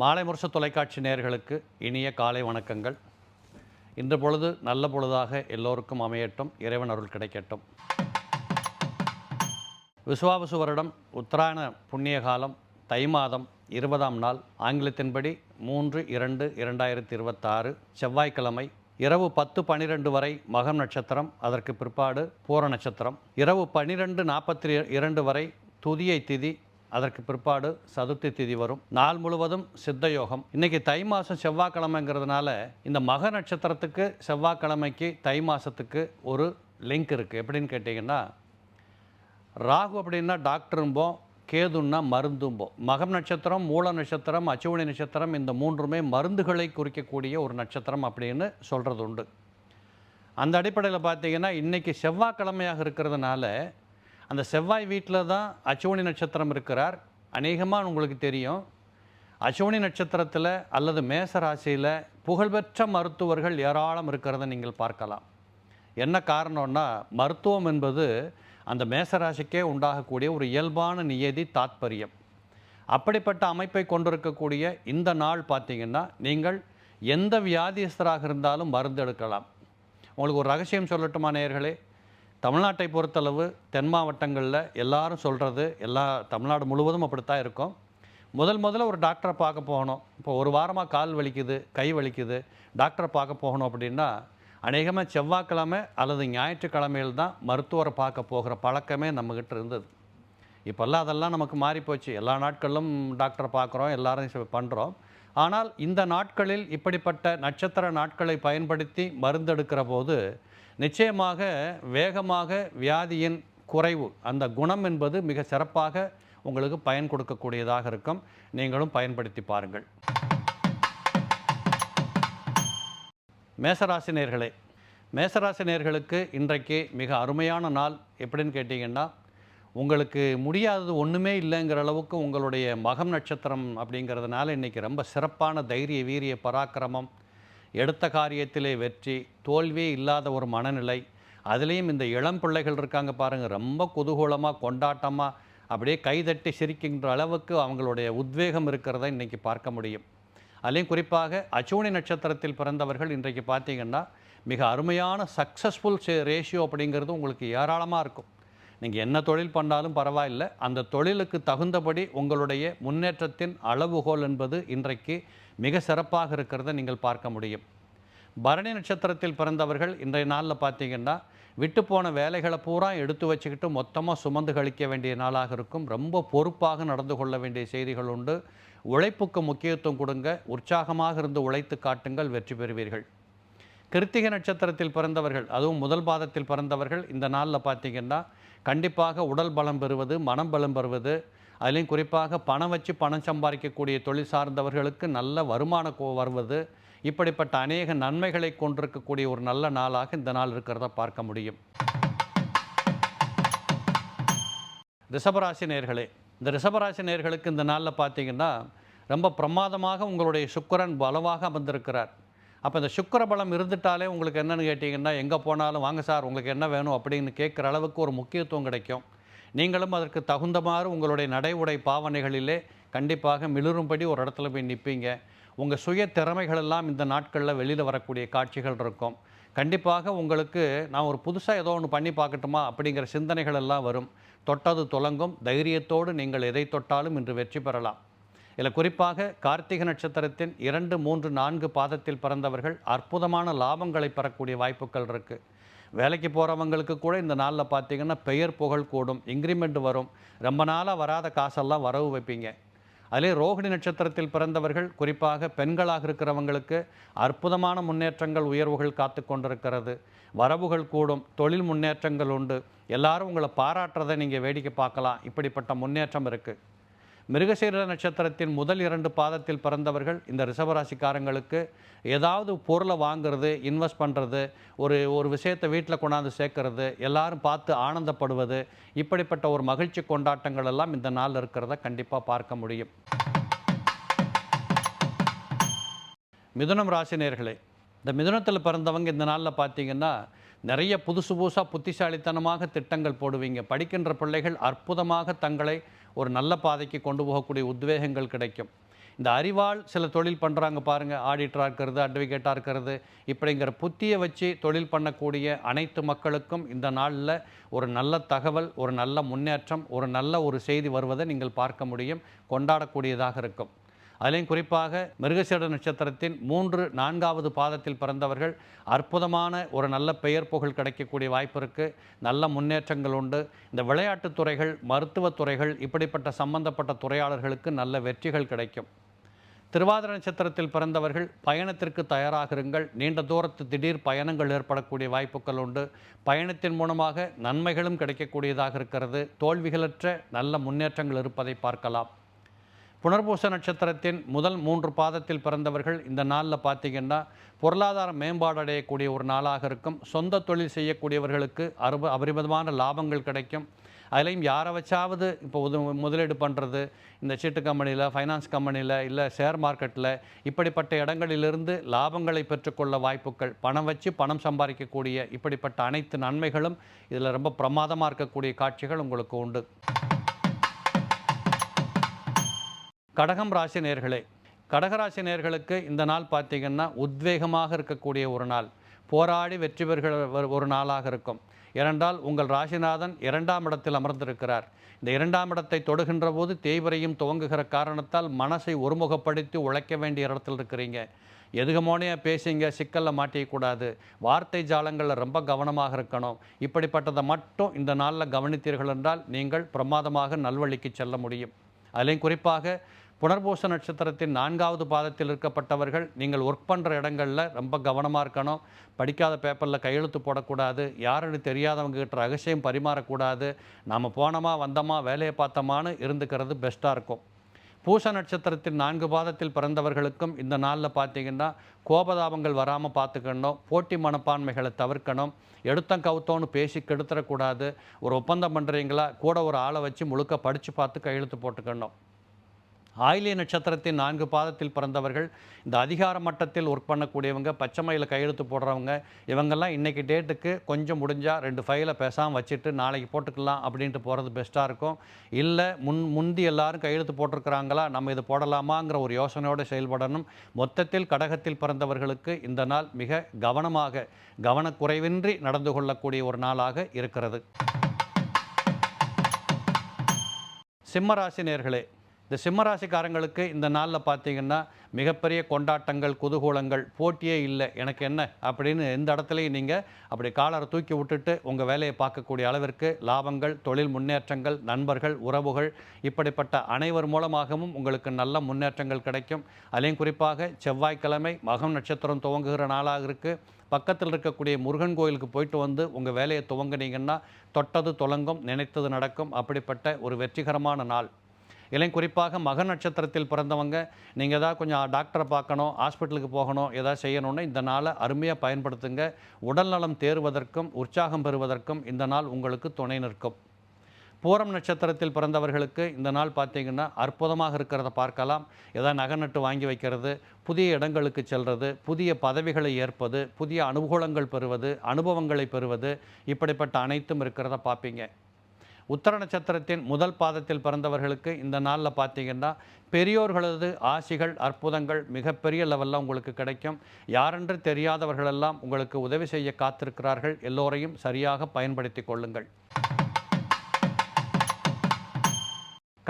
மாலை முரசு தொலைக்காட்சி நேயர்களுக்கு இனிய காலை வணக்கங்கள். இன்று பொழுது நல்ல பொழுதாக எல்லோருக்கும் அமையட்டும் இறைவன் அருள் கிடைக்கட்டும். விசுவாவசு வருடம் உத்தராயண புண்ணிய காலம் தை மாதம் இருபதாம் நாள் ஆங்கிலத்தின்படி மூன்று இரண்டு இரண்டாயிரத்தி இருபத்தாறு செவ்வாய்க்கிழமை இரவு பத்து பன்னிரெண்டு வரை மகம் நட்சத்திரம் அதற்கு பிற்பாடு பூர நட்சத்திரம். இரவு பன்னிரெண்டு நாற்பத்தி இரண்டு வரை துதியை திதி அதற்கு பிற்பாடு சதுர்த்தி திதி வரும். நாள் முழுவதும் சித்த யோகம். இன்னைக்கு தை மாதம் செவ்வாய்க்கிழமைங்கிறதுனால இந்த மக நட்சத்திரத்துக்கு செவ்வாய்க்கிழமைக்கு தை மாதத்துக்கு ஒரு லிங்க் இருக்குது எப்படின்னு கேட்டிங்கன்னா ராகு அப்படின்னா டாக்டரும்போம் கேதுன்னா மருந்தும்போம் மகம் நட்சத்திரம் மூல நட்சத்திரம் அச்சுவணி நட்சத்திரம் இந்த மூன்றுமே மருந்துகளை குறிக்கக்கூடிய ஒரு நட்சத்திரம் அப்படின்னு சொல்கிறது உண்டு அந்த அடிப்படையில் பார்த்தீங்கன்னா இன்றைக்கி செவ்வாய்க்கிழமையாக இருக்கிறதுனால அந்த செவ்வாய் வீட்டில் தான் அச்சுவணி நட்சத்திரம் இருக்கிறார். அநேகமாக உங்களுக்கு தெரியும். அச்சுவணி நட்சத்திரத்தில் அல்லது மேச ராசியில் புகழ்பெற்ற மருத்துவர்கள் ஏராளம் இருக்கிறத நீங்கள் பார்க்கலாம். என்ன காரணம்னா மருத்துவம் என்பது அந்த மேசராசிக்கே உண்டாகக்கூடிய ஒரு இயல்பான நியதி தாத்பரியம். அப்படிப்பட்ட அமைப்பை கொண்டிருக்கக்கூடிய இந்த நாள் பார்த்தீங்கன்னா நீங்கள் எந்த வியாதியஸ்தராக இருந்தாலும் மருந்து எடுக்கலாம். உங்களுக்கு ஒரு ரகசியம் சொல்லட்டுமா நேயர்களே? தமிழ்நாட்டை பொறுத்தளவு தென் மாவட்டங்களில் எல்லாரும் சொல்கிறது எல்லா தமிழ்நாடு முழுவதும் அப்படித்தான் இருக்கும். முதல் முதல்ல ஒரு டாக்டரை பார்க்க போகணும். இப்போ ஒரு வாரமாக கால் வலிக்குது கை வலிக்குது. டாக்டரை பார்க்க போகணும் அப்படின்னா அநேகமாக செவ்வாய்க்கிழமை அல்லது ஞாயிற்றுக்கிழமையில் தான் மருத்துவரை பார்க்க போகிற பழக்கமே நம்மக்கிட்ட இருந்தது. இப்போல்லாம் அதெல்லாம் நமக்கு மாறி போச்சு. எல்லா நாட்களிலும் டாக்டரை பார்க்குறோம் எல்லாரும் பண்ணுறோம் ஆனால் இந்த நாட்களில் இப்படிப்பட்ட நட்சத்திர நாட்களை பயன்படுத்தி மருந்தெடுக்கிற போது நிச்சயமாக வேகமாக வியாதியின் குறைவு அந்த குணம் என்பது மிக சிறப்பாக உங்களுக்கு பயன் கொடுக்கக்கூடியதாக இருக்கும். நீங்களும் பயன்படுத்தி பாருங்கள். மேசராசினியர்களே மேசராசினியர்களுக்கு இன்றைக்கு மிக அருமையான நாள். எப்படின்னு கேட்டிங்கன்னா உங்களுக்கு முடியாதது ஒன்றுமே இல்லைங்கிற அளவுக்கு உங்களுடைய மகம் நட்சத்திரம் அப்படிங்கிறதுனால இன்றைக்கி ரொம்ப சிறப்பான தைரிய வீரிய பராக்கிரமம் எடுத்த காரியத்திலே வெற்றி தோல்வியே இல்லாத ஒரு மனநிலை. அதுலேயும் இந்த இளம் பிள்ளைகள் இருக்காங்க பாருங்கள் ரொம்ப குதூகூலமாக கொண்டாட்டமாக அப்படியே கைதட்டி சிரிக்கின்ற அளவுக்கு அவங்களுடைய உத்வேகம் இருக்கிறத இன்றைக்கி பார்க்க முடியும். அதுலேயும் குறிப்பாக அச்சூனி நட்சத்திரத்தில் பிறந்தவர்கள் இன்றைக்கு பார்த்தீங்கன்னா மிக அருமையான சக்ஸஸ்ஃபுல் ரேஷியோ அப்படிங்கிறது உங்களுக்கு ஏராளமாக இருக்கும். நீங்கள் என்ன தொழில் பண்ணாலும் பரவாயில்லை. அந்த தொழிலுக்கு தகுந்தபடி உங்களுடைய முன்னேற்றத்தின் அளவுகோல் என்பது இன்றைக்கு மிக சிறப்பாக இருக்கிறத நீங்கள் பார்க்க முடியும். பரணி நட்சத்திரத்தில் பிறந்தவர்கள் இன்றைய நாளில் பார்த்தீங்கன்னா விட்டு போன வேலைகளை பூரா எடுத்து வச்சுக்கிட்டு மொத்தமாக சுமந்து கழிக்க வேண்டிய நாளாக இருக்கும். ரொம்ப பொறுப்பாக நடந்து கொள்ள வேண்டிய செய்திகள் உண்டு. உழைப்புக்கு முக்கியத்துவம் கொடுங்க. உற்சாகமாக இருந்து உழைத்து காட்டுங்கள். வெற்றி பெறுவீர்கள். கிருத்திகை நட்சத்திரத்தில் பிறந்தவர்கள் அதுவும் முதல் பாதத்தில் பிறந்தவர்கள் இந்த நாளில் பார்த்தீங்கன்னா கண்டிப்பாக உடல் பலம் பெறுவது மனம் பலம் பெறுவது அதுலேயும் குறிப்பாக பணம் வச்சு பணம் சம்பாதிக்கக்கூடிய தொழில் சார்ந்தவர்களுக்கு நல்ல வருமான கோ வருவது இப்படிப்பட்ட அநேக நன்மைகளை கொண்டிருக்கக்கூடிய ஒரு நல்ல நாளாக இந்த நாள் இருக்கிறத பார்க்க முடியும். ரிஷபராசி நேர்களே இந்த ரிஷபராசி நேர்களுக்கு இந்த நாளில் பார்த்தீங்கன்னா ரொம்ப பிரமாதமாக உங்களுடைய சுக்கரன் பலவாக அமர்ந்திருக்கிறார். அப்போ இந்த சுக்கிர பலம் இருந்துட்டாலே உங்களுக்கு என்னென்னு கேட்டிங்கன்னா எங்கே போனாலும் வாங்க சார் உங்களுக்கு என்ன வேணும்? அப்படின்னு கேட்குற அளவுக்கு ஒரு முக்கியத்துவம் கிடைக்கும். நீங்களும் அதற்கு தகுந்தமாறு உங்களுடைய நடை உடை பாவனைகளிலே கண்டிப்பாக மிளிரும்படி ஒரு இடத்துல போய் நிற்பீங்க. உங்கள் சுய திறமைகள் எல்லாம் இந்த நாட்களில் வெளியில் வரக்கூடிய காட்சிகள் இருக்கும். கண்டிப்பாக உங்களுக்கு நான் ஒரு புதுசாக ஏதோ ஒன்று பண்ணி பார்க்கட்டுமா அப்படிங்கிற சிந்தனைகள் எல்லாம் வரும். தொட்டது துலங்கும். தைரியத்தோடு நீங்கள் எதை தொட்டாலும் இன்று வெற்றி பெறலாம். இதில் குறிப்பாக கார்த்திகை நட்சத்திரத்தின் இரண்டு மூன்று நான்கு பாதத்தில் பிறந்தவர்கள் அற்புதமான லாபங்களை பெறக்கூடிய வாய்ப்புகள் இருக்குது வேலைக்கு போகிறவங்களுக்கு கூட இந்த நாளில் பார்த்தீங்கன்னா பெயர் புகழ் கூடும் இன்க்ரிமெண்ட் வரும். ரொம்ப நாளாக வராத காசெல்லாம் வரவு வைப்பீங்க. அதிலே ரோகிணி நட்சத்திரத்தில் பிறந்தவர்கள் குறிப்பாக பெண்களாக இருக்கிறவங்களுக்கு அற்புதமான முன்னேற்றங்கள் உயர்வுகள் காத்து கொண்டிருக்கிறது. வரவுகள் கூடும் தொழில் முன்னேற்றங்கள் உண்டு. எல்லாரும் உங்களை பாராட்டுறதை நீங்கள் வேடிக்கை பார்க்கலாம். இப்படிப்பட்ட முன்னேற்றம் இருக்குது மிருகசீர நட்சத்திரத்தின் முதல் இரண்டு பாதத்தில் பிறந்தவர்கள் இந்த ரிஷபராசிக்காரங்களுக்கு ஏதாவது பொருளை வாங்குறது இன்வெஸ்ட் பண்ணுறது ஒரு ஒரு விஷயத்தை வீட்டில் கொண்டாந்து சேர்க்கறது எல்லாரும் பார்த்து ஆனந்தப்படுவது இப்படிப்பட்ட ஒரு மகிழ்ச்சி கொண்டாட்டங்கள் எல்லாம் இந்த நாளில் இருக்கிறத கண்டிப்பாக பார்க்க முடியும். மிதுனம் ராசினியர்களே இந்த மிதுனத்தில் பிறந்தவங்க இந்த நாளில் பார்த்தீங்கன்னா நிறைய புதுசு புதுசாக புத்திசாலித்தனமாக திட்டங்கள் போடுவீங்க. படிக்கின்ற பிள்ளைகள் அற்புதமாக தங்களை ஒரு நல்ல பாதைக்கு கொண்டு போகக்கூடிய உத்வேகங்கள் கிடைக்கும். இந்த அறிவால் சில தொழில் பண்ணுறாங்க பாருங்கள் ஆடிட்டராக இருக்கிறது அட்வொகேட்டாக இருக்கிறது. இப்படிங்கிற புத்தியை வச்சு தொழில் பண்ணக்கூடிய அனைத்து மக்களுக்கும் இந்த நாளில் ஒரு நல்ல தகவல் ஒரு நல்ல முன்னேற்றம் ஒரு நல்ல ஒரு செய்தி வருவதை நீங்கள் பார்க்க முடியும். கொண்டாடக்கூடியதாக இருக்கும். அதிலையும் குறிப்பாக மிருகசீட நட்சத்திரத்தின் மூன்று நான்காவது பாதத்தில் பிறந்தவர்கள் அற்புதமான ஒரு நல்ல பெயர் புகழ் கிடைக்கக்கூடிய வாய்ப்பு இருக்குது நல்ல முன்னேற்றங்கள் உண்டு. இந்த விளையாட்டுத் துறைகள் மருத்துவத் துறைகள் இப்படிப்பட்ட சம்பந்தப்பட்ட துறையாளர்களுக்கு நல்ல வெற்றிகள் கிடைக்கும். திருவாதிர நட்சத்திரத்தில் பிறந்தவர்கள் பயணத்திற்கு தயாராகிருங்கள் நீண்ட தூரத்து திடீர் பயணங்கள் ஏற்படக்கூடிய வாய்ப்புகள் உண்டு. பயணத்தின் மூலமாக நன்மைகளும் கிடைக்கக்கூடியதாக இருக்கிறது. தோல்விகளற்ற நல்ல முன்னேற்றங்கள் இருப்பதை பார்க்கலாம். புனர்பூச நட்சத்திரத்தின் முதல் மூன்று பாதத்தில் பிறந்தவர்கள் இந்த நாளில் பார்த்தீங்கன்னா பொருளாதார மேம்பாடு அடையக்கூடிய ஒரு நாளாக இருக்கும். சொந்த தொழில் செய்யக்கூடியவர்களுக்கு அறுப அபரிமிதமான லாபங்கள் கிடைக்கும். அதுலேயும் யாரை வச்சாவது இப்போ உது முதலீடு பண்ணுறது இந்த சீட்டு கம்பெனியில் ஃபைனான்ஸ் கம்பெனியில் இல்லை ஷேர் மார்க்கெட்டில் இப்படிப்பட்ட இடங்களிலிருந்து லாபங்களை பெற்றுக்கொள்ள வாய்ப்புகள் பணம் வச்சு பணம் சம்பாதிக்கக்கூடிய இப்படிப்பட்ட அனைத்து நன்மைகளும் இதில் ரொம்ப பிரமாதமாக இருக்கக்கூடிய காட்சிகள் உங்களுக்கு உண்டு. கடகம் ராசி நேர்களே கடகராசி நேர்களுக்கு இந்த நாள் பார்த்தீங்கன்னா உத்வேகமாக இருக்கக்கூடிய ஒரு நாள். போராடி வெற்றி பெறுகிற ஒரு- ஒரு நாளாக இருக்கும். ஏனென்றால் உங்கள் ராசிநாதன் இரண்டாம் இடத்தில் அமர்ந்திருக்கிறார். இந்த இரண்டாம் இடத்தை தொடுகின்ற போது தேய்வரையும் துவங்குகிற காரணத்தால் மனசை ஒருமுகப்படுத்தி உழைக்க வேண்டிய இடத்தில் இருக்கிறீங்க. எதுகமோனே பேசிங்க சிக்கலில் மாட்டியக்கூடாது. வார்த்தை ஜாலங்களில் ரொம்ப கவனமாக இருக்கணும். இப்படிப்பட்டதை மட்டும் இந்த நாளில் கவனித்தீர்கள் என்றால் நீங்கள் பிரமாதமாக நல்வழிக்கு செல்ல முடியும். அதிலையும் குறிப்பாக புனர்பூச நட்சத்திரத்தின் நான்காவது பாதத்தில் இருக்கப்பட்டவர்கள் நீங்கள் ஒர்க் பண்ணுற இடங்களில் ரொம்ப கவனமாக இருக்கணும். படிக்காத பேப்பரில் கையெழுத்து போடக்கூடாது. யாருன்னு தெரியாதவங்ககிட்ட ரகசியம் பரிமாறக்கூடாது. நாம் போனோமா வந்தோமா வேலையை பார்த்தோமான்னு இருந்துக்கிறது பெஸ்ட்டாக இருக்கும். பூச நட்சத்திரத்தின் நான்கு பாதத்தில் பிறந்தவர்களுக்கும் இந்த நாளில் பார்த்தீங்கன்னா கோபதாபங்கள் வராமல் பார்த்துக்கணும் போட்டி மனப்பான்மைகளை தவிர்க்கணும். எடுத்தம் கவுத்தோன்னு பேசி கெடுத்துடக்கூடாது ஒரு ஒப்பந்தம் பண்ணுறீங்களா கூட ஒரு ஆளை வச்சு முழுக்க படித்து பார்த்து கையெழுத்து போட்டுக்கணும். ஆயிலிய நட்சத்திரத்தின் நான்கு பாதத்தில் பிறந்தவர்கள் இந்த அதிகார மட்டத்தில் ஒர்க் பண்ணக்கூடியவங்க பச்சைமையில் கையெழுத்து போடுறவங்க இவங்கெல்லாம் இன்றைக்கி டேட்டுக்கு கொஞ்சம் முடிஞ்சால் ரெண்டு ஃபைலை பேசாமல் வச்சுட்டு நாளைக்கு போட்டுக்கலாம் அப்படின்ட்டு போகிறது பெஸ்ட்டாக இருக்கும். இல்லை முன் முந்தி எல்லாரும் கையெழுத்து போட்டிருக்கிறாங்களா நம்ம இது போடலாமாங்கிற ஒரு யோசனையோடு செயல்படணும். மொத்தத்தில் கடகத்தில் பிறந்தவர்களுக்கு இந்த நாள் மிக கவனமாக கவனக்குறைவின்றி நடந்து கொள்ளக்கூடிய ஒரு நாளாக இருக்கிறது. சிம்மராசி நேர்களே இந்த சிம்மராசிக்காரங்களுக்கு இந்த நாளில் பார்த்தீங்கன்னா மிகப்பெரிய கொண்டாட்டங்கள் குதூகூலங்கள் போட்டியே இல்லை. எனக்கு என்ன? அப்படின்னு எந்த இடத்துலையும் நீங்கள் அப்படி காலரை தூக்கி விட்டுட்டு உங்கள் வேலையை பார்க்கக்கூடிய அளவிற்கு லாபங்கள் தொழில் முன்னேற்றங்கள் நண்பர்கள் உறவுகள் இப்படிப்பட்ட அனைவர் மூலமாகவும் உங்களுக்கு நல்ல முன்னேற்றங்கள் கிடைக்கும். அதையும் குறிப்பாக செவ்வாய்க்கிழமை மகம் நட்சத்திரம் துவங்குகிற நாளாக இருக்குது பக்கத்தில் இருக்கக்கூடிய முருகன் கோயிலுக்கு போயிட்டு வந்து உங்கள் வேலையை துவங்குனீங்கன்னா தொட்டது துலங்கும் நினைத்தது நடக்கும். அப்படிப்பட்ட ஒரு வெற்றிகரமான நாள். இளைஞ குறிப்பாக மக நட்சத்திரத்தில் பிறந்தவங்க நீங்கள் ஏதாவது கொஞ்சம் டாக்டரை பார்க்கணும் ஹாஸ்பிட்டலுக்கு போகணும் ஏதாவது செய்யணும்னு இந்த நாளை அருமையாக பயன்படுத்துங்க. உடல்நலம் தேறுவதற்கும் உற்சாகம் பெறுவதற்கும் இந்த நாள் உங்களுக்கு துணை நிற்கும். பூரம் நட்சத்திரத்தில் பிறந்தவர்களுக்கு இந்த நாள் பார்த்தீங்கன்னா அற்புதமாக இருக்கிறத பார்க்கலாம். ஏதாவது நகை நட்டு வாங்கி வைக்கிறது புதிய இடங்களுக்கு செல்வது புதிய பதவிகளை ஏற்பது புதிய அனுகூலங்கள் பெறுவது அனுபவங்களை பெறுவது இப்படிப்பட்ட அனைத்தும் இருக்கிறத பார்ப்பீங்க. உத்தர நட்சத்திரத்தின் முதல் பாதத்தில் பிறந்தவர்களுக்கு இந்த நாளில் பார்த்தீங்கன்னா பெரியோர்களது ஆசிகள் அற்புதங்கள் மிகப்பெரிய லெவலில் உங்களுக்கு கிடைக்கும். யாரென்று தெரியாதவர்களெல்லாம் உங்களுக்கு உதவி செய்ய காத்திருக்கிறார்கள். எல்லோரையும் சரியாக பயன்படுத்தி கொள்ளுங்கள்.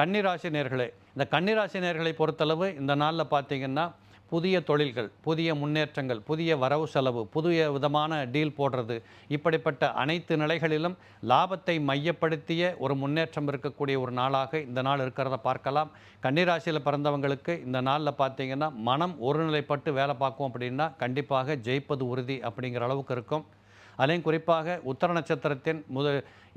கன்னிராசி நேர்களே இந்த கன்னிராசி நேர்களை பொறுத்தளவு இந்த நாளில் பார்த்தீங்கன்னா புதிய தொழில்கள் புதிய முன்னேற்றங்கள் புதிய வரவு செலவு புதிய விதமான டீல் போடுறது இப்படிப்பட்ட அனைத்து நிலைகளிலும் லாபத்தை மையப்படுத்திய ஒரு முன்னேற்றம் இருக்கக்கூடிய ஒரு நாளாக இந்த நாள் இருக்கிறத பார்க்கலாம். கன்னிராசியில் பிறந்தவங்களுக்கு இந்த நாளில் பார்த்தீங்கன்னா மனம் ஒருநிலைப்பட்டு வேலை பார்க்கும் அப்படின்னா கண்டிப்பாக ஜெயிப்பது உறுதி அப்படிங்கிற அளவுக்கு இருக்கும். அதிலையும் குறிப்பாக உத்தர நட்சத்திரத்தின் முத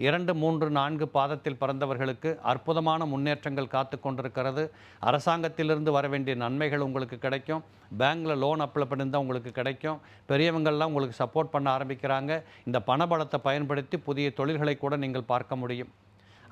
இரண்டு மூன்று நான்கு பாதத்தில் பிறந்தவர்களுக்கு அற்புதமான முன்னேற்றங்கள் காத்து கொண்டிருக்கிறது. அரசாங்கத்திலிருந்து வர வேண்டிய நன்மைகள் உங்களுக்கு கிடைக்கும். பேங்க்கில் லோன் அப்ளை பண்ணியிருந்தால் உங்களுக்கு கிடைக்கும். பெரியவங்கள்லாம் உங்களுக்கு சப்போர்ட் பண்ண ஆரம்பிக்கிறாங்க. இந்த பணபலத்தை பயன்படுத்தி புதிய தொழில்களை கூட நீங்கள் பார்க்க முடியும்.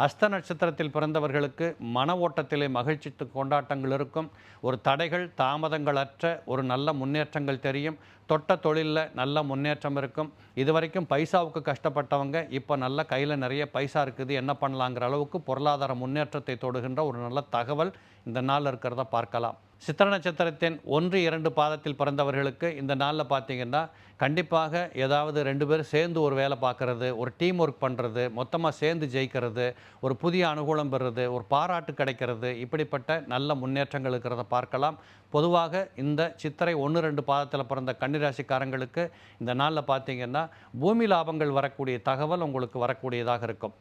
அஸ்த நட்சத்திரத்தில் பிறந்தவர்களுக்கு மன ஓட்டத்திலே மகிழ்ச்சி கொண்டாட்டங்கள் இருக்கும். ஒரு தடைகள் தாமதங்களற்ற ஒரு நல்ல முன்னேற்றங்கள் தெரியும். தொட்ட தொழிலில் நல்ல முன்னேற்றம் இருக்கும். இதுவரைக்கும் பைசாவுக்கு கஷ்டப்பட்டவங்க இப்போ நல்ல கையில் நிறைய பைசா இருக்குது. என்ன பண்ணலாங்கிற அளவுக்கு பொருளாதார முன்னேற்றத்தை தொடுகின்ற ஒரு நல்ல தகவல் இந்த நாளில் இருக்கிறத பார்க்கலாம். சித்திர நட்சத்திரத்தின் ஒன்று இரண்டு பாதத்தில் பிறந்தவர்களுக்கு இந்த நாளில் பார்த்தீங்கன்னா கண்டிப்பாக ஏதாவது ரெண்டு பேரும் சேர்ந்து ஒரு வேலை பார்க்குறது ஒரு டீம் ஒர்க் பண்ணுறது மொத்தமாக சேர்ந்து ஜெயிக்கிறது ஒரு புதிய அனுகூலம் பெறுறது ஒரு பாராட்டு கிடைக்கிறது இப்படிப்பட்ட நல்ல முன்னேற்றங்கள் இருக்கிறத பார்க்கலாம். பொதுவாக இந்த சித்திரை ஒன்று ரெண்டு பாதத்தில் பிறந்த கன்னிராசிக்காரங்களுக்கு இந்த நாளில் பார்த்தீங்கன்னா பூமி லாபங்கள் வரக்கூடிய தகவல் உங்களுக்கு வரக்கூடியதாக இருக்கும்.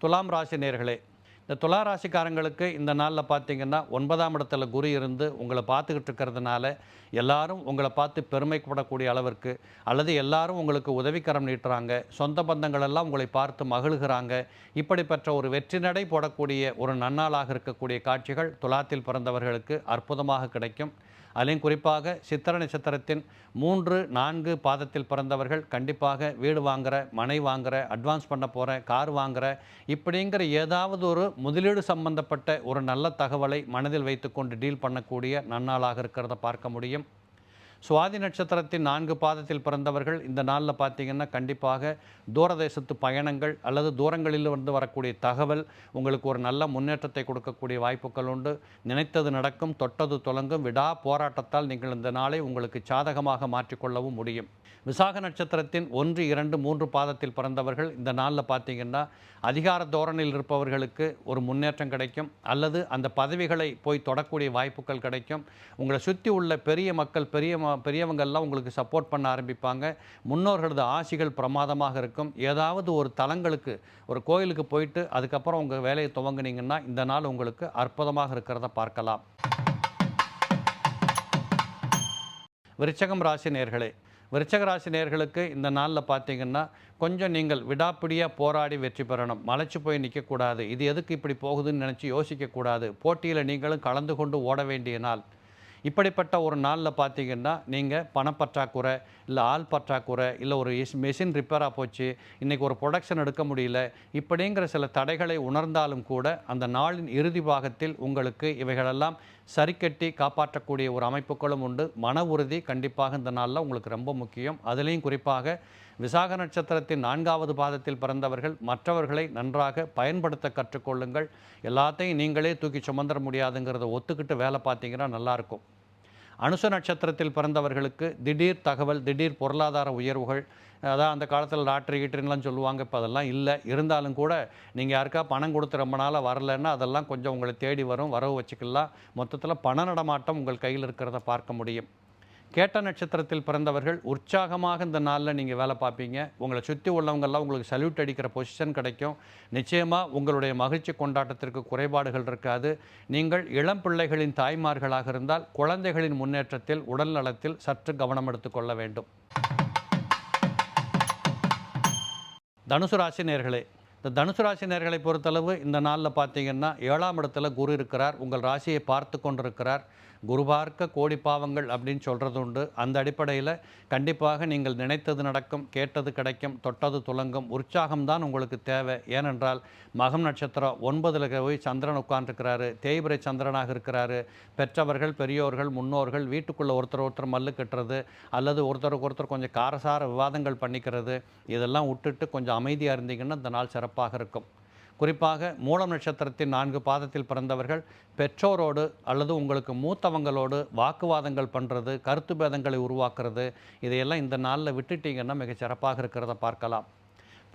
துலாம் ராசி நேர்களே இந்த துலா ராசிக்காரங்களுக்கு இந்த நாளில் பார்த்தீங்கன்னா ஒன்பதாம் இடத்துல குரு இருந்து உங்களை பார்த்துக்கிட்டு இருக்கிறதுனால எல்லாரும் உங்களை பார்த்து பெருமைப்படக்கூடிய அளவிற்கு அல்லது எல்லாரும் உங்களுக்கு உதவிக்கரம் நீட்டுறாங்க சொந்த பந்தங்கள் எல்லாம் உங்களை பார்த்து மகிழ்கிறாங்க இப்படிப்பட்ட ஒரு வெற்றி நடை போடக்கூடிய ஒரு நன்னாளாக இருக்கக்கூடிய காட்சிகள் துலாத்தில் பிறந்தவர்களுக்கு அற்புதமாக கிடைக்கும். அதிலையும் குறிப்பாக சித்திர நட்சத்திரத்தின் மூன்று நான்கு பாதத்தில் பிறந்தவர்கள் கண்டிப்பாக வீடு வாங்குகிற மனை வாங்குகிற அட்வான்ஸ் பண்ண போகிற கார் வாங்குகிற இப்படிங்கிற ஏதாவது ஒரு முதலீடு சம்பந்தப்பட்ட ஒரு நல்ல தகவலை மனதில் வைத்துக்கொண்டு டீல் பண்ணக்கூடிய நன்னாளாக இருக்கிறத பார்க்க முடியும். சுவாதி நட்சத்திரத்தின் நான்கு பாதத்தில் பிறந்தவர்கள் இந்த நாளில் பார்த்தீங்கன்னா கண்டிப்பாக தூரதேசத்து பயணங்கள் அல்லது தூரங்களில் வந்து வரக்கூடிய தகவல் உங்களுக்கு ஒரு நல்ல முன்னேற்றத்தை கொடுக்கக்கூடிய வாய்ப்புகள் உண்டு. நினைத்தது நடக்கும் தொட்டது தொடங்கும் விடா போராட்டத்தால் நீங்கள் இந்த நாளை உங்களுக்கு சாதகமாக மாற்றிக்கொள்ளவும் முடியும். விசாக நட்சத்திரத்தின் ஒன்று இரண்டு மூன்று பாதத்தில் பிறந்தவர்கள் இந்த நாளில் பார்த்தீங்கன்னா அதிகார தோரணையில் இருப்பவர்களுக்கு ஒரு முன்னேற்றம் கிடைக்கும். அல்லது அந்த பதவிகளை போய் தொடக்கூடிய வாய்ப்புகள் கிடைக்கும். உங்களை சுற்றி உள்ள பெரிய மக்கள் பெரிய ம- பெரியவங்கெல்லாம் உங்களுக்கு சப்போர்ட் பண்ண ஆரம்பிப்பாங்க. முன்னோர்களது ஆசிகள் பிரமாதமாக இருக்கும். ஏதாவது ஒரு தலங்களுக்கு ஒரு கோயிலுக்கு போயிட்டு அதுக்கப்புறம் உங்கள் வேலையை துவங்குனீங்கன்னா இந்த நாள் உங்களுக்கு அற்புதமாக இருக்கிறத பார்க்கலாம். விருச்சகம் ராசி நேர்களே விருச்சக ராசி நேர்களுக்கு இந்த நாளில் பார்த்தீங்கன்னா கொஞ்சம் நீங்கள் விடாப்பிடியாக போராடி வெற்றி பெறணும். மலைச்சு போய் நிற்கக்கூடாது இது எதுக்கு இப்படி போகுதுன்னு நினச்சி யோசிக்கக்கூடாது. போட்டியில் நீங்களும் கலந்து கொண்டு ஓட வேண்டிய நாள். இப்படிப்பட்ட ஒரு நாளில் பார்த்தீங்கன்னா நீங்கள் பணப்பற்றாக்குறை இல்லை ஆள் பற்றாக்குறை இல்லை ஒரு மெஷின் ரிப்பேராக போச்சு இன்றைக்கி ஒரு ப்ரொடக்ஷன் எடுக்க முடியல இப்படிங்கிற சில தடைகளை உணர்ந்தாலும் கூட அந்த நாளின் இறுதி பாகத்தில் உங்களுக்கு இவைகளெல்லாம் சரிக்கட்டி காப்பாற்றக்கூடிய ஒரு அமைப்புகளும் உண்டு. மன உறுதி கண்டிப்பாக இந்த நாளில் உங்களுக்கு ரொம்ப முக்கியம். அதுலேயும் குறிப்பாக விசாக நட்சத்திரத்தின் நான்காவது பாதத்தில் பிறந்தவர்கள் மற்றவர்களை நன்றாக பயன்படுத்த கற்றுக்கொள்ளுங்கள். எல்லாத்தையும் நீங்களே தூக்கி சுமந்துட முடியாதுங்கிறத ஒத்துக்கிட்டு வேலை பார்த்தீங்கன்னா நல்லாயிருக்கும். அனுச நட்சத்திரத்தில் பிறந்தவர்களுக்கு திடீர் தகவல் திடீர் பொருளாதார உயர்வுகள் அதான் அந்த காலத்தில் லாட்ரி கீட்டரின்லாம் சொல்லுவாங்க இப்போ அதெல்லாம் இல்லை. இருந்தாலும் கூட நீங்கள் யாருக்கா பணம் கொடுத்து ரொம்ப நாளாக வரலைன்னா அதெல்லாம் கொஞ்சம் உங்களை தேடி வரும். வரவு வச்சுக்கலாம். மொத்தத்தில் பண நடமாட்டம் உங்கள் கையில் இருக்கிறத பார்க்க முடியும். கேட்ட நட்சத்திரத்தில் பிறந்தவர்கள் உற்சாகமாக இந்த நாளில் நீங்கள் வேலை பார்ப்பீங்க. உங்களை சுற்றி உள்ளவங்கெல்லாம் உங்களுக்கு சல்யூட் அடிக்கிற பொசிஷன் கிடைக்கும். நிச்சயமாக உங்களுடைய மகிழ்ச்சி கொண்டாட்டத்திற்கு குறைபாடுகள் இருக்காது. நீங்கள் இளம் பிள்ளைகளின் தாய்மார்களாக இருந்தால் குழந்தைகளின் முன்னேற்றத்தில் உடல் நலத்தில் சற்று கவனம் எடுத்துக்கொள்ள வேண்டும். தனுசு ராசி நேர்களே இந்த தனுசு ராசி நேர்களை பொறுத்தளவு இந்த நாளில் பார்த்தீங்கன்னா ஏழாம் இடத்துல குரு இருக்கிறார். உங்கள் ராசியை பார்த்து கொண்டிருக்கிறார். குருபார்க்க கோடி பாவங்கள் அப்படின்னு சொல்கிறது உண்டு. அந்த அடிப்படையில் கண்டிப்பாக நீங்கள் நினைத்தது நடக்கும் கேட்டது கிடைக்கும் தொட்டது துலங்கும் உற்சாகம்தான் உங்களுக்கு தேவை. ஏனென்றால் மகம் நட்சத்திரம் ஒன்பதில் போய் சந்திரன் உட்கார்ந்துருக்கிறாரு தேய்பிரை சந்திரனாக இருக்கிறாரு. பெற்றவர்கள் பெரியோர்கள் முன்னோர்கள் வீட்டுக்குள்ளே ஒருத்தர் ஒருத்தர் மல்லு கட்டுறது அல்லது ஒருத்தருக்கு ஒருத்தர் கொஞ்சம் காரசார விவாதங்கள் பண்ணிக்கிறது இதெல்லாம் விட்டுட்டு கொஞ்சம் அமைதியாக இருந்தீங்கன்னா இந்த நாள் சிறப்பாக இருக்கும். குறிப்பாக மூலம் நட்சத்திரத்தின் நான்கு பாதத்தில் பிறந்தவர்கள் பெற்றோரோடு அல்லது உங்களுக்கு மூத்தவங்களோடு வாக்குவாதங்கள் பண்ணுறது கருத்து பேதங்களை உருவாக்குறது இதையெல்லாம் இந்த நாளில் விட்டுட்டீங்கன்னா மிகச் சிறப்பாக இருக்கிறத பார்க்கலாம்.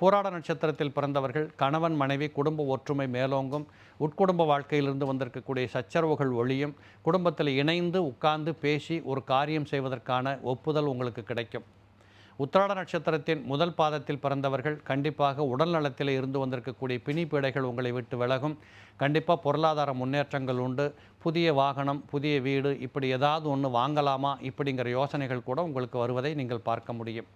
போராட நட்சத்திரத்தில் பிறந்தவர்கள் கணவன் மனைவி குடும்ப ஒற்றுமை மேலோங்கும் உட்குடும்ப வாழ்க்கையிலிருந்து வந்திருக்கக்கூடிய சச்சரவுகள் ஒழியும் குடும்பத்தில் இணைந்து உட்கார்ந்து பேசி ஒரு காரியம் செய்வதற்கான ஒப்புதல் உங்களுக்கு கிடைக்கும். உத்திராட நட்சத்திரத்தின் முதல் பாதத்தில் பிறந்தவர்கள் கண்டிப்பாக உடல் நலத்தில் இருந்து வந்திருக்கக்கூடிய பிணி பீடைகள் உங்களை விட்டு விலகும். கண்டிப்பாக பொருளாதார முன்னேற்றங்கள் உண்டு. புதிய வாகனம் புதிய வீடு இப்படி ஏதாவது ஒன்று வாங்கலாமா? இப்படிங்கிற யோசனைகள் கூட உங்களுக்கு வருவதை நீங்கள் பார்க்க முடியும்.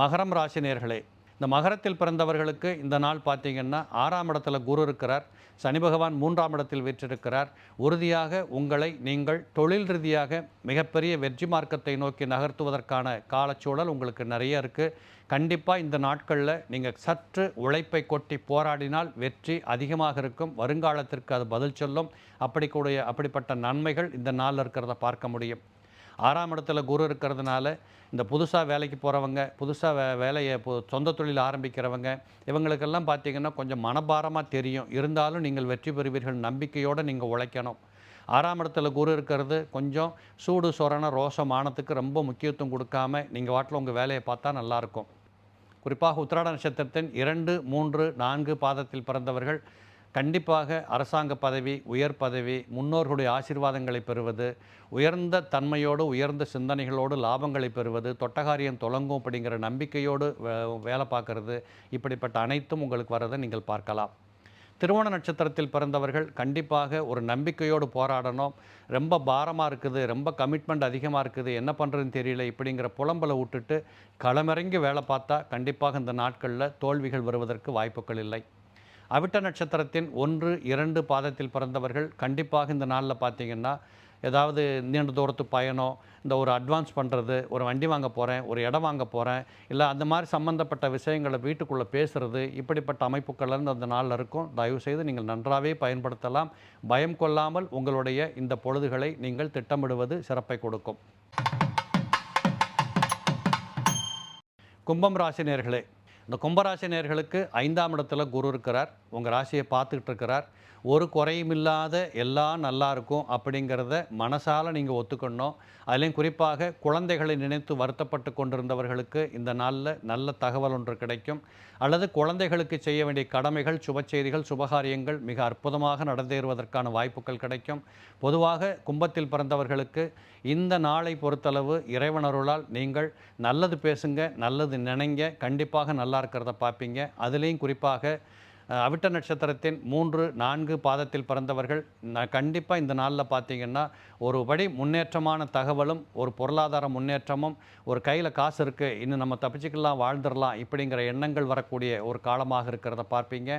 மகரம் ராசினியர்களே இந்த மகரத்தில் பிறந்தவர்களுக்கு இந்த நாள் பார்த்தீங்கன்னா ஆறாம் இடத்துல குரு இருக்கிறார். சனி பகவான் மூன்றாம் இடத்தில் வீற்றிருக்கிறார். உறுதியாக உங்களை நீங்கள் தொழில் ரீதியாக மிகப்பெரிய வெற்றி மார்க்கத்தை நோக்கி நகர்த்துவதற்கான காலச்சூழல் உங்களுக்கு நிறைய இருக்குது கண்டிப்பாக இந்த நாட்களில் நீங்கள் சற்று உழைப்பை கொட்டி போராடினால் வெற்றி அதிகமாக இருக்கும். வருங்காலத்திற்கு அது பதில் சொல்லும். அப்படி கூடிய அப்படிப்பட்ட நன்மைகள் இந்த நாளில் இருக்கிறத பார்க்க முடியும். ஆறாம் இடத்துல குரு இருக்கிறதுனால இந்த புதுசாக வேலைக்கு போகிறவங்க புதுசாக வே வேலையை சொந்த தொழில் ஆரம்பிக்கிறவங்க இவங்களுக்கெல்லாம் பார்த்தீங்கன்னா கொஞ்சம் மனபாரமாக தெரியும். இருந்தாலும் நீங்கள் வெற்றி பெறுவீர்கள் நம்பிக்கையோடு நீங்கள் உழைக்கணும். ஆறாம் இடத்துல குரு இருக்கிறது கொஞ்சம் சூடு சொரண ரோஷமானத்துக்கு ரொம்ப முக்கியத்துவம் கொடுக்காம நீங்கள் வாட்டில் உங்கள் வேலையை பார்த்தா நல்லாயிருக்கும் குறிப்பாக உத்திராட நட்சத்திரத்தின் இரண்டு மூன்று நான்கு பாதத்தில் பிறந்தவர்கள் கண்டிப்பாக அரசாங்க பதவி உயர் பதவி முன்னோர்களுடைய ஆசீர்வாதங்களை பெறுவது உயர்ந்த தன்மையோடு உயர்ந்த சிந்தனைகளோடு லாபங்களை பெறுவது தொட்டகாரியம் தொடங்கும் அப்படிங்கிற நம்பிக்கையோடு வே- வேலை பார்க்கறது இப்படிப்பட்ட அனைத்தும் உங்களுக்கு வரதை நீங்கள் பார்க்கலாம். திருவோண நட்சத்திரத்தில் பிறந்தவர்கள் கண்டிப்பாக ஒரு நம்பிக்கையோடு போராடணும். ரொம்ப பாரமாக இருக்குது ரொம்ப கமிட்மெண்ட் அதிகமாக இருக்குது என்ன பண்ணுறதுன்னு தெரியல இப்படிங்கிற புலம்பலை விட்டுட்டு களமிறங்கி வேலை பார்த்தா கண்டிப்பாக இந்த நாட்களில் தோல்விகள் வருவதற்கு வாய்ப்புகள் இல்லை. அவிட்ட நட்சத்திரத்தின் ஒன்று இரண்டு பாதத்தில் பிறந்தவர்கள் கண்டிப்பாக இந்த நாளில் பார்த்தீங்கன்னா ஏதாவது நீண்ட தூரத்து பயணம் இந்த ஒரு அட்வான்ஸ் பண்ணுறது ஒரு வண்டி வாங்க போகிறேன் ஒரு இடம் வாங்க போகிறேன் இல்லை அந்த மாதிரி சம்மந்தப்பட்ட விஷயங்களை வீட்டுக்குள்ளே பேசுகிறது இப்படிப்பட்ட அமைப்புகள்லேருந்து அந்த நாளில் இருக்கும். தயவுசெய்து நீங்கள் நன்றாகவே பயன்படுத்தலாம். பயம் கொள்ளாமல் உங்களுடைய இந்த பொழுதுகளை நீங்கள் திட்டமிடுவது சிறப்பை கொடுக்கும். கும்பம் ராசினியர்களே இந்த கும்பராசி நேர்களுக்கு ஐந்தாம் இடத்துல குரு இருக்கிறார். உங்கள் ராசியை பார்த்துக்கிட்டு இருக்கிறார். ஒரு குறையும் இல்லாத எல்லாம் நல்லா இருக்கும் அப்படிங்கிறத மனசால நீங்கள் ஒத்துக்கணும். அதுலேயும் குறிப்பாக குழந்தைகளை நினைத்து வருத்தப்பட்டு கொண்டிருந்தவர்களுக்கு இந்த நாளில் நல்ல தகவல் ஒன்று கிடைக்கும். அல்லது குழந்தைகளுக்கு செய்ய வேண்டிய கடமைகள் சுப செய்திகள் சுபகாரியங்கள் மிக அற்புதமாக நடந்தேறுவதற்கான வாய்ப்புகள் கிடைக்கும். பொதுவாக கும்பத்தில் பிறந்தவர்களுக்கு இந்த நாளை பொறுத்தளவு இறைவனருளால் நீங்கள் நல்லது பேசுங்க நல்லது நினைங்க கண்டிப்பாக நல்லா இருக்கிறத பார்ப்பீங்க. அதுலேயும் குறிப்பாக அவிட்ட நட்சத்திரத்தின் மூன்று நான்கு பாதத்தில் பிறந்தவர்கள் கண்டிப்பாக இந்த நாளில் பார்த்தீங்கன்னா ஒரு படி முன்னேற்றமான தகவலும் ஒரு பொருளாதார முன்னேற்றமும் ஒரு கையில் காசு இருக்குது இன்னும் நம்ம தப்பிச்சுக்கலாம் வாழ்ந்துடலாம் இப்படிங்கிற எண்ணங்கள் வரக்கூடிய ஒரு காலமாக இருக்கிறத பார்ப்பீங்க.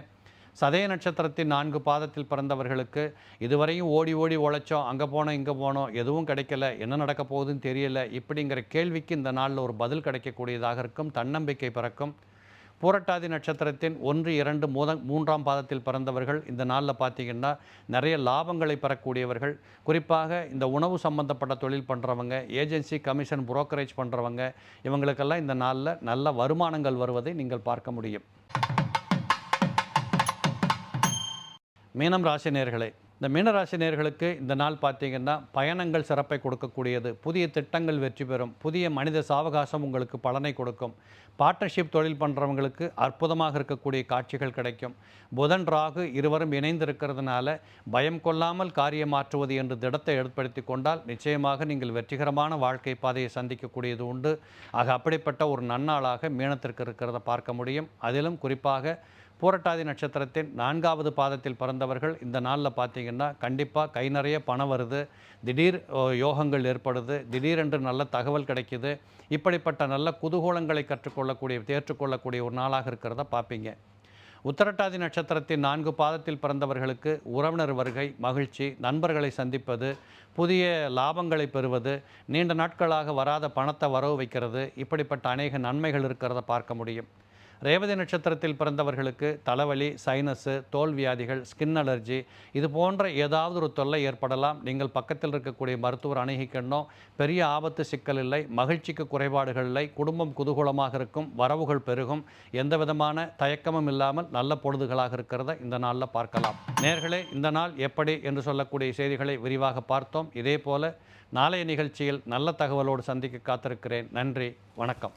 சதய நட்சத்திரத்தின் நான்கு பாதத்தில் பிறந்தவர்களுக்கு இதுவரையும் ஓடி ஓடி உழைச்சோம் அங்கே போனோம் இங்கே போனோம் எதுவும் கிடைக்கல என்ன நடக்க போகுதுன்னு தெரியல இப்படிங்கிற கேள்விக்கு இந்த நாளில் ஒரு பதில் கிடைக்கக்கூடியதாக இருக்கும் தன்னம்பிக்கை பிறக்கும். பூரட்டாதி நட்சத்திரத்தின் ஒன்று இரண்டு மூத மூன்றாம் பாதத்தில் பிறந்தவர்கள் இந்த நாளில் பார்த்தீங்கன்னா நிறைய லாபங்களை பெறக்கூடியவர்கள். குறிப்பாக இந்த உணவு சம்பந்தப்பட்ட தொழில் பண்ணுறவங்க ஏஜென்சி கமிஷன் புரோக்கரேஜ் பண்ணுறவங்க இவங்களுக்கெல்லாம் இந்த நாளில் நல்ல வருமானங்கள் வருவதை நீங்கள் பார்க்க முடியும். மீனம் ராசி நேர்களே இந்த மீனராசி நேர்களுக்கு இந்த நாள் பார்த்தீங்கன்னா பயணங்கள் சிறப்பை கொடுக்கக்கூடியது. புதிய திட்டங்கள் வெற்றி பெறும். புதிய மனித சாவகாசம் உங்களுக்கு பலனை கொடுக்கும். பார்ட்னர்ஷிப் தொழில் பண்ணுறவங்களுக்கு அற்புதமாக இருக்கக்கூடிய காட்சிகள் கிடைக்கும். புதன் ராகு இருவரும் இணைந்திருக்கிறதுனால பயம் கொள்ளாமல் காரியமாற்றுவது என்று திடத்தை ஏற்படுத்தி கொண்டால் நிச்சயமாக நீங்கள் வெற்றிகரமான வாழ்க்கை பாதையை சந்திக்கக்கூடியது உண்டு. ஆக அப்படிப்பட்ட ஒரு நன்னாளாக மீனத்திற்கு இருக்கிறத பார்க்க முடியும். அதிலும் குறிப்பாக பூரட்டாதி நட்சத்திரத்தின் நான்காவது பாதத்தில் பிறந்தவர்கள் இந்த நாளில் பார்த்தீங்கன்னா கண்டிப்பாக கை நிறைய பணம் வருது. திடீர் ஓ, யோகங்கள் ஏற்படுது. திடீரென்று நல்ல தகவல் கிடைக்கிது. இப்படிப்பட்ட நல்ல குதூகூலங்களை கற்றுக்கொள்ளக்கூடிய தேற்றுக்கொள்ளக்கூடிய ஒரு நாளாக இருக்கிறத பார்ப்பீங்க உத்தரட்டாதி நட்சத்திரத்தின் நான்கு பாதத்தில் பிறந்தவர்களுக்கு உறவினர் வருகை மகிழ்ச்சி நண்பர்களை சந்திப்பது புதிய லாபங்களை பெறுவது நீண்ட நாட்களாக வராத பணத்தை வரவு வைக்கிறது இப்படிப்பட்ட அநேக நன்மைகள் இருக்கிறத பார்க்க முடியும். ரேவதி நட்சத்திரத்தில் பிறந்தவர்களுக்கு தலைவலி சைனஸு தோல் வியாதிகள் ஸ்கின் அலர்ஜி இது போன்ற ஏதாவது ஒரு தொல்லை ஏற்படலாம். நீங்கள் பக்கத்தில் இருக்கக்கூடிய மருத்துவர் அணுகிக்கணும் பெரிய ஆபத்து சிக்கல் இல்லை மகிழ்ச்சிக்கு குறைபாடுகள் இல்லை குடும்பம் குதூகூலமாக இருக்கும் வரவுகள் பெருகும் எந்த விதமான தயக்கமும் இல்லாமல் நல்ல பொழுதுகளாக இருக்கிறத இந்த நாளில் பார்க்கலாம். நேர்களே இந்த நாள் எப்படி என்று சொல்லக்கூடிய செய்திகளை விரிவாக பார்த்தோம். இதே போல நாளைய நிகழ்ச்சியில் நல்ல தகவலோடு சந்திக்க காத்திருக்கிறேன். நன்றி வணக்கம்.